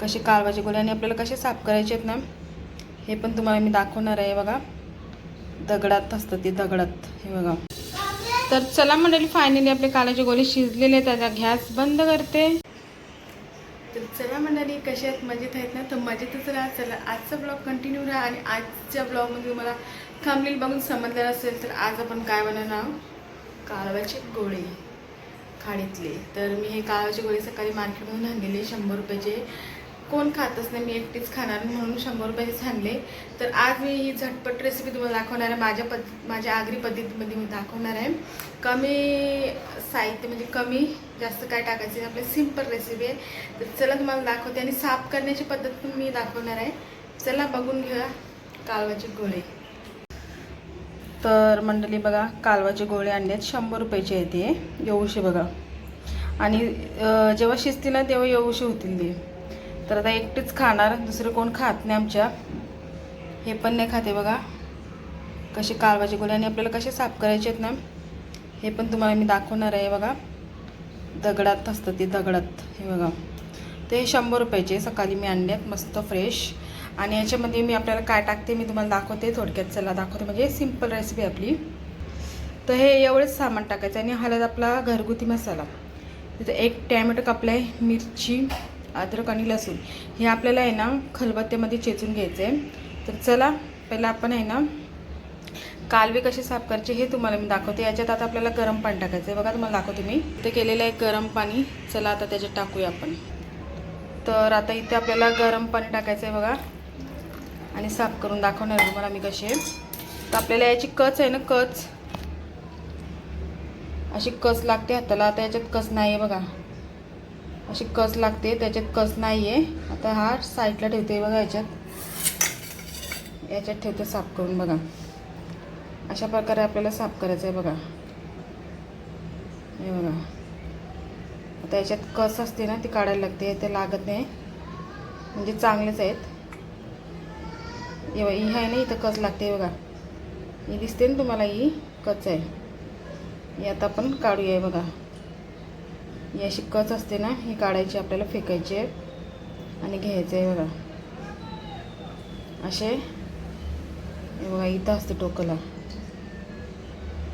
कसे कालवाचे गोळे आणि आपल्याला कसे साफ करायचे आहेत ना हे पण तुम्हाला मी दाखवणार आहे बघा. दगडात असतं ते दगडात. हे बघा. तर चला मंडळी फायनली आपले कालाचे गोळे शिजलेले आहेत. त्याचा गॅस बंद करते. तर चला मंडळी कसे आहेत? मजेत आहेत ना? तर मजेतच राहा. चला आजचा ब्लॉग कंटिन्यू राहा आणि आजच्या ब्लॉगमध्ये तुम्हाला थांबलेल बघून समजलेलं असेल तर आज आपण काय बनवणार? आहोत कालवाचे गोळे खाडीतले. तर मी हे काळाचे गोळे सकाळी मार्केटमधून आणलेले शंभर रुपयाचे. कोण खातच नाही मी एकटीच खाणार म्हणून शंभर रुपये आणले तर आज मी ही झटपट रेसिपी तुम्हाला दाखवणार आहे. माझ्या पद माझ्या आगरी पद्धतीमध्ये मी दाखवणार आहे. कमी साहित्य म्हणजे कमी जास्त काय टाकायचं आपली सिंपल रेसिपी आहे. तर चला तुम्हाला दाखवते आणि साफ करण्याची पद्धत पण मी दाखवणार आहे. चला बघून घेऊया कालवाचे गोळे. तर मंडळी बघा कालवाचे गोळे आणले शंभर रुपयाचे आहे ते येऊशे बघा. आणि जेव्हा शिजतील ना तेव्हा येऊशे होतील ते. तर आता एकटीच खाणार दुसरं कोण खात नाही आमच्या. हे पण नाही खाते बघा. कसे कालवाचे गोळे आणि आपल्याला कसे साफ करायचे आहेत ना हे पण तुम्हाला मी दाखवणार आहे बघा. दगडात असतं ते दगडात हे बघा. ते शंभर रुपयाचे सकाळी मी आणल्यात मस्त फ्रेश आणि याच्यामध्ये मी आपल्याला काय टाकते मी तुम्हाला दाखवते थोडक्यात चला दाखवते. म्हणजे सिंपल रेसिपी आपली. तर हे एवढंच सामान टाकायचं आणि हळद आपला घरगुती मसाला. तिथं एक टॅमॅटो कापला आहे मिरची अद्रक आणि लसूण हे आपल्याला आहे ना खलबत्त्यामध्ये चेचून घ्यायचं आहे तर चला पहिला आपण आहे ना कालवे कसे साफ करायचे हे तुम्हाला मी दाखवते. याच्यात आता आपल्याला गरम पाणी टाकायचं आहे बघा तुम्हाला दाखवते मी. ते केलेलं आहे गरम पाणी. चला आता त्याच्यात टाकूया आपण. तर आता इथे आपल्याला गरम पाणी टाकायचं आहे बघा. आणि साफ करून दाखवणार तुम्हाला मी कसे. तर आपल्याला याची कच आहे ना कच. अशी कस लागते हाताला. आता याच्यात कस नाही आहे बघा. अशी कस लागते त्याच्यात कस नाही आहे आता हा साईडला ठेवते बघा याच्यात. याच्यात ठेवते साफ करून बघा. अशा प्रकारे आपल्याला साफ करायचं आहे बघा. हे बघा. आता याच्यात कस असते ना ती काढायला लागते ते लागत नाही. म्हणजे चांगलेच आहेत. हे ही आहे ना इथं कच लागते बघा. ही दिसते ना तुम्हाला ही कच आहे. ही आता आपण काढूया बघा. ही अशी कच असते ना ही काढायची आपल्याला फेकायची. आहे आणि घ्यायचं आहे बघा. असे. हे बघा इथं असते टोकला.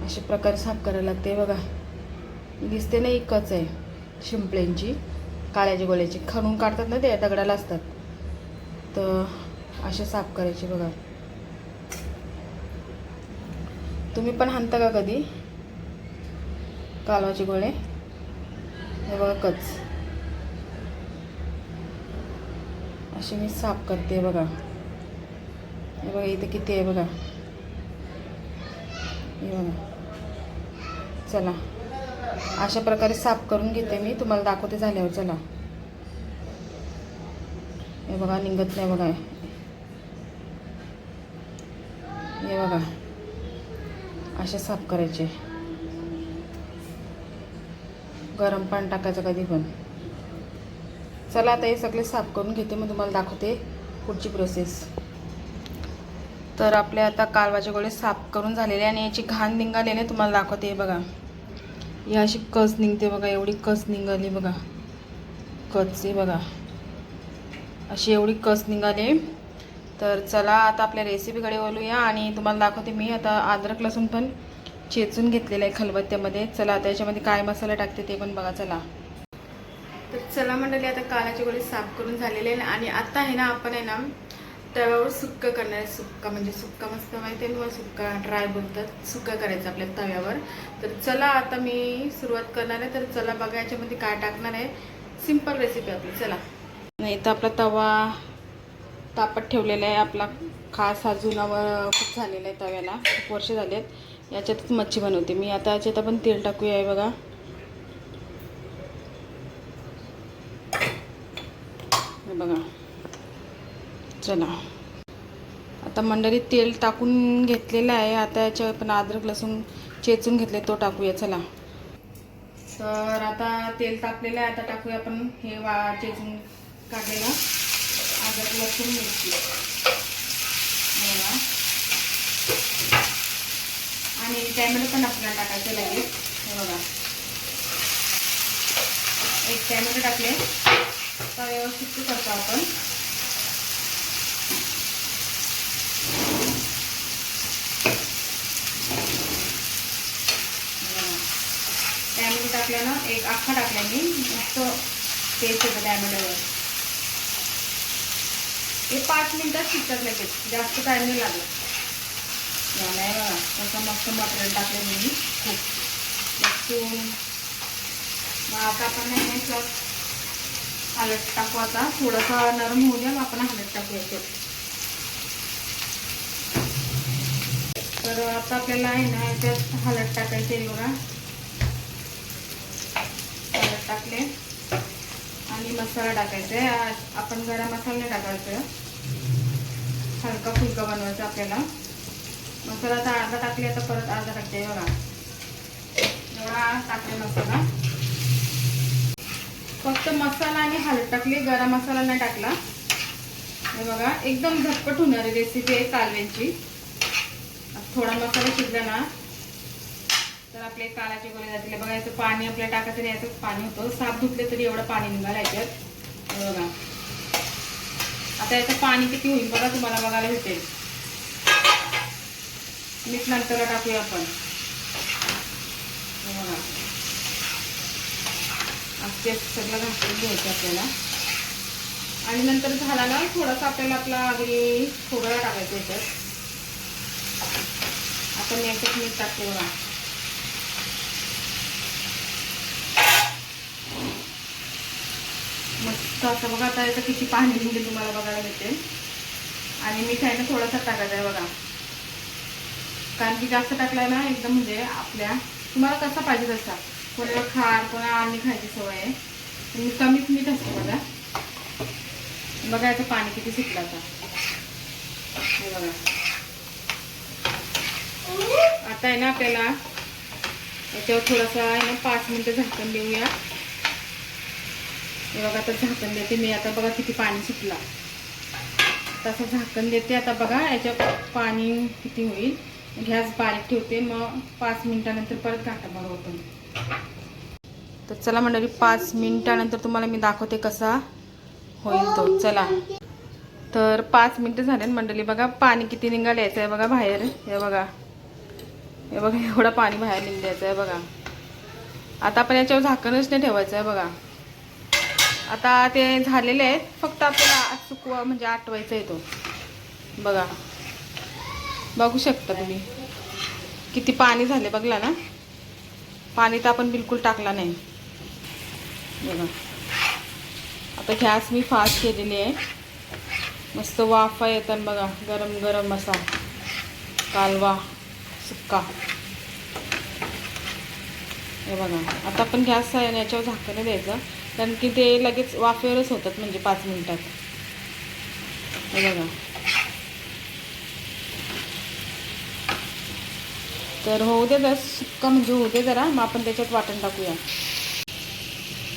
अशा प्रकारे साफ करायला लागते बघा. दिसते ना ही कच आहे शिंपल्यांची काळ्याची गोळ्याची. खणून काढतात ना ते दगडाला असतात. तर असे साफ करायचे बघा. तुम्ही पण हाणता का कधी? कालवाचे गोळे? हे बघा कच अशी मी साफ करते बघा. हे बघा इथे किती आहे बघा. हे बघा. चला. अशा प्रकारे साफ करून घेते मी. तुम्हाला दाखवते झाल्यावर. चला. हे बघा निघत नाही बघा. हे बघा. असे साफ करायचे. गरम पाणी टाकायचं कधी पण. चला आता हे सगळे साफ करून घेते मग तुम्हाला दाखवते पुढची प्रोसेस तर आपले आता कालवाचे गोळे साफ करून झालेले आणि याची घाण निघालेली तुम्हाला दाखवते हे बघा. ही अशी कस निघते बघा एवढी कस निघाली बघा. कच आहे बघा. अशी एवढी कस निघाली. तर चला आता आपल्या रेसिपीकडे बोलूया आणि तुम्हाला दाखवते मी आता अद्रक लसूण पण चेचून घेतलेलं आहे खलबत्त्यामध्ये. चला आता याच्यामध्ये काय मसाला टाकते ते पण बघा चला. तर चला मंडळी आता कालाचे गोळे साफ करून झालेले आहे आणि आता आहे ना आपण आहे ना तव्यावर सुक्क करणार आहे. सुक्का म्हणजे सुक्का मस्त माहिती आहे तुम्हाला? सुक्का ड्राय बोलतात. सुक्का करायचं आपल्या तव्यावर. तर चला आता मी सुरुवात करणार आहे. तर चला बघा याच्यामध्ये काय टाकणार आहे. सिंपल रेसिपी आपली. चला. नाही तर आपला तवा तापत ठेवलेला आहे. आपला खास हा जुनावर खूप झालेला आहे तव्याला. खूप वर्ष झाले आहेत याच्यातच मच्छी बनवते. मी आता याच्यात आपण तेल टाकूया आहे बघा. बघा. चला. आता मंडळी तेल टाकून घेतलेलं आहे. आता याच्या आपण अद्रक लसूण चेचून घेतले तो टाकूया. चला. तर आता तेल तापलेलं आहे. आता टाकूया आपण हे वा चेचून काढलेलं अद्रक लसूण मिरची. बघा. आणि टॅमॅटो पण आपल्याला टाकायचं लगेच हे बघा. एक टॅमॅटो टाकले. तर व्यवस्थित करतो आपण. टॅमॅटो टाकल्यानं एक अख्खा टाकला मी. मस्त टेस्ट येतं टॅमॅटोवर हे पाच मिनिटात शिकतात लगेच. जास्त टाईम नाही लागत. नाही बघा तसं मस्त मटेरियल टाकलं मी. खूप लसूण. मग आता आपण नाही हलत टाकू आता. थोडंसं नरम होऊ द्या मग आपण हलत टाकू याच्यात तर आता आपल्याला आहे ना याच्यात हलत टाकायचे आहे बघा. हलत टाकले. आणि मसाला टाकायचा आहे. आपण गरम मसाला नाही टाकायचं. हलका फुलका बनवायचा आपल्याला. मसाला आता अर्धा टाकले आता परत अर्धा टाकते बघा. एवढा टाकले मसाला. फक्त मसाला आणि हळद टाकली गरम मसाला नाही टाकला. हे बघा एकदम झटपट होणारी रेसिपी आहे कालव्यांची. थोडा मसाला शिजला ना तर आपले कालाचे गोळे जातील. बघा याचं पाणी आपल्याला टाकायचं नाही याचं पाणी होतं. साफ धुतले तरी एवढं पाणी निघालं याच्यात. बघा. आता याचं पाणी किती होईल बघा तुम्हाला बघायला भेटेल. मीठ नंतर टाकूया आपण. हे ते सगळं घासून घ्यायचं आपल्याला. आणि नंतर झाला ना थोडासा आपल्याला आपला अगदी खोबरा टाकायचं याच्यात आपण याच्यात मीठ टाकतो बघा. मस्त असं बघा आता याचं किती पाणी म्हणजे तुम्हाला बघायला मिळते. आणि मिठाईनं थोडासा टाकायचा आहे बघा. कारण की जास्त टाकलाय ना एकदम म्हणजे आपल्या तुम्हाला कसा पाहिजे तसा. कोणाला खार कोणाला आम्ही खायची सवय आहे. म्हणजे मी कमीच मीठ असते बघा. बघा याचं पाणी किती सुटलं आता. हे बघा. आता आहे ना आपल्याला याच्यावर थोडासा आहे ना पाच मिनटं झाकण देऊया. हे बघा आता झाकण देते मी. आता बघा किती पाणी सुटला. तसं झाकण देते. आता बघा याच्यात पाणी किती होईल. गॅस बारीक ठेवते मग पाच मिनिटानंतर परत काटा भरवतो तर चला मंडळी पाच मिनिटानंतर तुम्हाला मी दाखवते कसा होईल तो. चला. तर पाच मिनटं झाले ना मंडळी बघा पाणी किती निघालं यायचं आहे बघा बाहेर. हे बघा. हे बघा एवढं पाणी बाहेर निघायचं आहे बघा. आता आपण याच्यावर झाकणच नाही ठेवायचं आहे बघा. आता ते झालेले आहेत फक्त आपल्याला सुकवा म्हणजे आटवायचा आहे तो. बघा. बघू शकता तुम्ही. किती पाणी झाले बघला ना? पाणी तर आपण बिलकुल टाकला नाही. बघा. आता गॅस मी फास्ट केलेली आहे. मस्त वाफा येतात बघा. गरम गरम असा. कालवा सुक्का. हे बघा. आता आपण गॅस याच्यावर झाकणं द्यायचं. कारण की ते लगेच वाफेवरच होतात म्हणजे पाच मिनिटात. हे बघा. तर होऊ दे जरा सुक्का म्हणजे होऊ दे जरा मग आपण त्याच्यात वाटण टाकूया.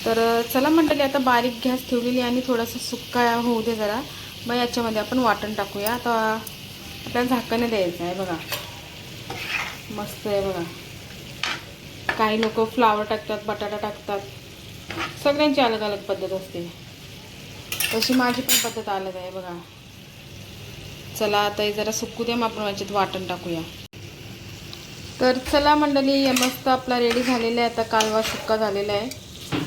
तर चला मंडळी आता बारीक गॅस ठेवलेली आणि थोडासा सुक्का होऊ दे जरा. मग याच्यामध्ये आपण वाटण टाकूया. आता आपल्याला झाकण द्यायचं आहे बघा. मस्त आहे बघा. काही लोक फ्लावर टाकतात बटाटा टाकतात. सगळ्यांची अलग अलग पद्धत असते. तशी माझी पण पद्धत अलग आहे बघा. चला आता हे जरा सुकू द्या मग आपण याच्यात वाटण टाकूया. तर चला मंडळी मस्त आपला रेडी झालेला आहे. आता कालवा सुक्का झालेला आहे.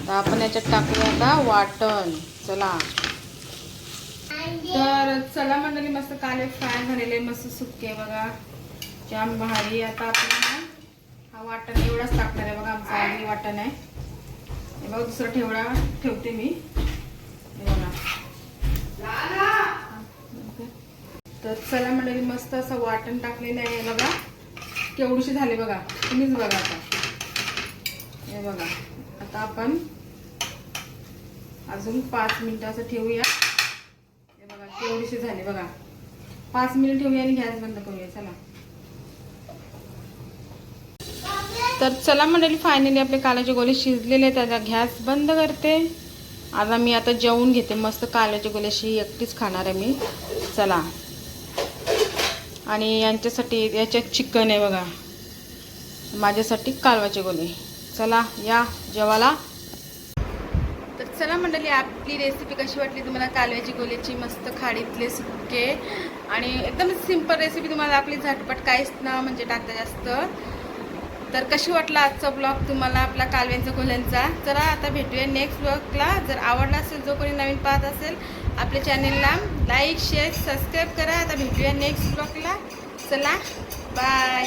तर आपण याच्यात टाकूया आता वाटण. चला. तर चला मंडळी मस्त काले फ्राय झालेले मस्त सुके बघा. जाम भारी आता आपण हा वाटण एवढाच टाकणार आहे बघा आमचा आधी वाटण आहे. हे बघा दुसरा ठेवडा ठेवते मी. हे बघा. तर चला मंडळी मस्त असं वाटण टाकलेलं आहे बघा. केवढीशी झाले बघा. तुम्हीच बघा आता. हे बघा. आता आपण अजून पाच मिनिटं असं ठेवूया. हे बघा केवढीशी झाले बघा. पाच मिनिट ठेवूया आणि गॅस बंद करूया. चला. तर चला मंडळी फायनली आपले काल्याचे गोले शिजलेले त्याचा गॅस बंद करते. आता मी आता जेवून घेते. मस्त काल्याचे गोल्याशी एकटीच खाणार आहे मी. चला. आणि यांच्यासाठी याच्यात चिकन आहे बघा. माझ्यासाठी कालवाचे गोले. चला या जेवाला तर चला मंडळी आपली रेसिपी कशी वाटली तुम्हाला? कालव्याची गोल्याची मस्त खाडीतले सुके. आणि एकदम सिंपल रेसिपी तुम्हाला आपली झटपट काहीच ना म्हणजे टाकता जास्त. तर कशी वाटला आजचा ब्लॉग तुम्हाला आपला कालव्यांचा गोल्यांचा? चला आता भेटूया नेक्स्ट ब्लॉगला जर आवडला असेल जो कोणी नवीन पाहत असेल आपल्या चॅनेलला लाईक शेअर सबस्क्राईब करा. आता भेटूया नेक्स्ट ब्लॉगला चला बाय